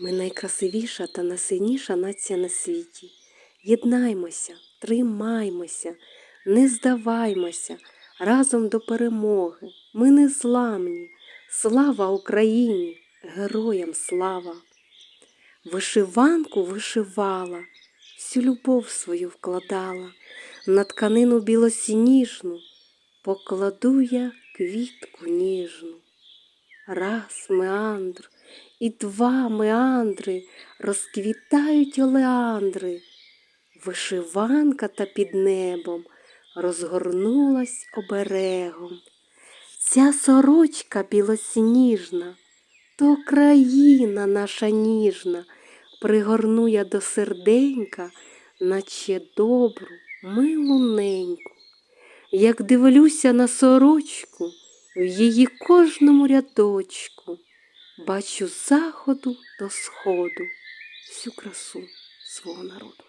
Ми найкрасивіша та найсильніша нація на світі. Єднаймося, тримаймося, не здаваймося разом до перемоги. Ми не зламні. Слава Україні! Героям слава! Вишиванку вишивала, всю любов свою вкладала, на тканину білосніжну покладу я квітку ніжну. Раз меандр і два меандри розквітають олеандри. Вишиванка та під небом розгорнулась оберегом. Ця сорочка білосніжна, то країна наша ніжна, пригорну я до серденька, наче добру, милу неньку. Як дивлюся на сорочку, в її кожному рядочку, бачу заходу до сходу всю красу свого народу.